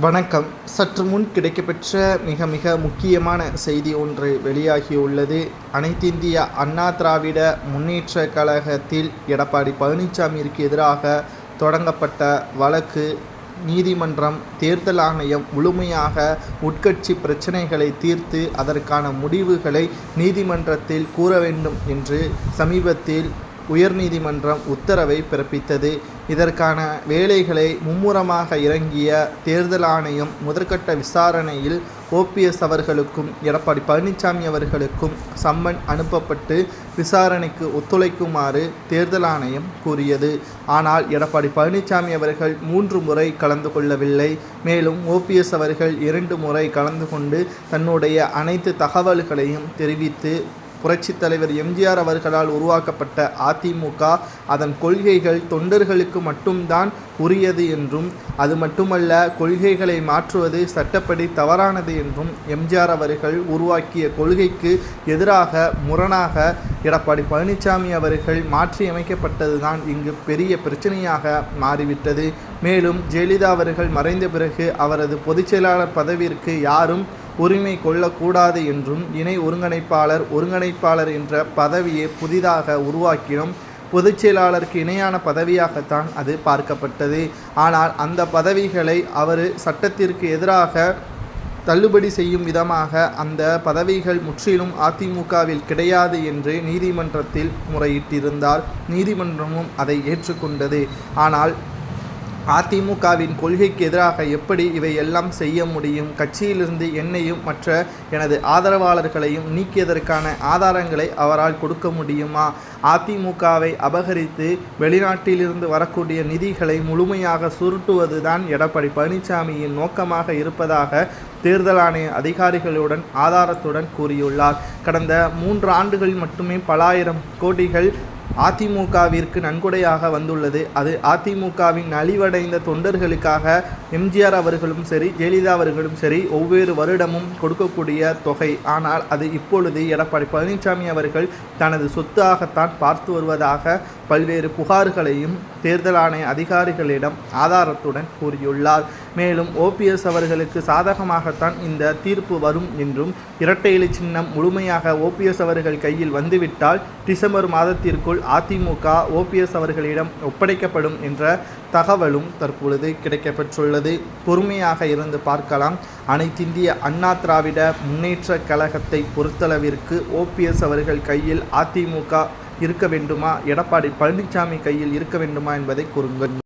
வணக்கம். சற்று முன் கிடைக்கப்பெற்ற மிக மிக முக்கியமான செய்தி ஒன்று வெளியாகியுள்ளது. அனைத்திந்திய அண்ணா திராவிட முன்னேற்ற கழகத்தில் எடப்பாடி பழனிசாமிக்கு எதிராக தொடங்கப்பட்ட வழக்கு நீதிமன்றம் தேர்தல் ஆணையம் முழுமையாக உட்கட்சி பிரச்சனைகளை தீர்த்து அதற்கான முடிவுகளை நீதிமன்றத்தில் கூற வேண்டும் என்று சமீபத்தில் உயர்நீதிமன்றம் உத்தரவை பிறப்பித்தது. இதற்கான வேலைகளை மும்முரமாக இறங்கிய தேர்தல் ஆணையம் முதற்கட்ட விசாரணையில் ஓபிஎஸ் அவர்களுக்கும் எடப்பாடி பழனிசாமி அவர்களுக்கும் சம்மன் அனுப்பப்பட்டு விசாரணைக்கு ஒத்துழைக்குமாறு தேர்தல் ஆணையம் கூறியது. ஆனால் எடப்பாடி பழனிசாமி அவர்கள் மூன்று முறை கலந்து கொள்ளவில்லை. மேலும் ஓபிஎஸ் அவர்கள் இரண்டு முறை கலந்து கொண்டு தன்னுடைய அனைத்து தகவல்களையும் தெரிவித்து புரட்சித் தலைவர் எம்ஜிஆர் அவர்களால் உருவாக்கப்பட்ட அதிமுக அதன் கொள்கைகள் தொண்டர்களுக்கு மட்டும்தான் உரியது என்றும் அது மட்டுமல்ல கொள்கைகளை மாற்றுவது சட்டப்படி தவறானது என்றும் எம்ஜிஆர் அவர்கள் உருவாக்கிய கொள்கைக்கு எதிராக முரணாக எடப்பாடி பழனிசாமி அவர்கள் மாற்றியமைக்கப்பட்டதுதான் இங்கு பெரிய பிரச்சனையாக மாறிவிட்டது. மேலும் ஜெயலலிதா அவர்கள் மறைந்த பிறகு அவரது பொதுச் செயலாளர் பதவிற்கு யாரும் உரிமை கொள்ளக்கூடாது என்றும் இணை ஒருங்கிணைப்பாளர் ஒருங்கிணைப்பாளர் என்ற பதவியை புதிதாக உருவாக்கினோம் பொதுச் செயலாளருக்கு இணையான பதவியாகத்தான் அது பார்க்கப்பட்டது. ஆனால் அந்த பதவிகளை அவர் சட்டத்திற்கு எதிராக தள்ளுபடி செய்யும் விதமாக அந்த பதவிகள் முற்றிலும் அதிமுகவில் கிடையாது என்று நீதிமன்றத்தில் முறையிட்டிருந்தார். நீதிமன்றமும் அதை ஏற்றுக்கொண்டது. ஆனால் அதிமுகவின் கொள்கைக்கு எதிராக எப்படி இவை எல்லாம் செய்ய முடியும்? கட்சியிலிருந்து என்னையும் மற்ற எனது ஆதரவாளர்களையும் நீக்கியதற்கான ஆதாரங்களை அவரால் கொடுக்க முடியுமா? அதிமுகவை அபகரித்து வெளிநாட்டிலிருந்து வரக்கூடிய நிதிகளை முழுமையாக சுருட்டுவதுதான் எடப்பாடி பழனிசாமியின் நோக்கமாக இருப்பதாக தேர்தல் ஆணைய அதிகாரிகளுடன் ஆதாரத்துடன் கூறியுள்ளார். கடந்த மூன்று ஆண்டுகளில் மட்டுமே பல ஆயிரம் கோடிகள் அதிமுகவிற்கு நன்கொடையாக வந்துள்ளது. அது அதிமுகவின் நலிவடைந்த தொண்டர்களுக்காக எம்ஜிஆர் அவர்களும் சரி ஜெயலலிதா அவர்களும் சரி ஒவ்வொரு வருடமும் கொடுக்கக்கூடிய தொகை. ஆனால் அது இப்பொழுது எடப்பாடி பழனிசாமி அவர்கள் தனது சொத்தாகத்தான் பார்த்து வருவதாக பல்வேறு புகார்களையும் தேர்தல் ஆணைய அதிகாரிகளிடம் ஆதாரத்துடன் கூறியுள்ளார். மேலும் ஓபிஎஸ் அவர்களுக்கு சாதகமாகத்தான் இந்த தீர்ப்பு வரும் என்றும் இரட்டை இலை சின்னம் முழுமையாக ஓபிஎஸ் அவர்கள் கையில் வந்துவிட்டால் டிசம்பர் மாதத்திற்குள் அதிமுக ஓபிஎஸ் அவர்களிடம் ஒப்படைக்கப்படும் என்ற தகவலும் தற்பொழுது கிடைக்கப்பெற்றுள்ளது. பொறுமையாக இருந்து பார்க்கலாம். அனைத்திந்திய அண்ணா திராவிட முன்னேற்ற கழகத்தை பொறுத்தளவிற்கு ஓபிஎஸ் அவர்கள் கையில் அதிமுக இருக்க வேண்டுமா? எடப்பாடி பழனிசாமி கையில் இருக்க வேண்டுமா என்பதை கூறுங்கள்.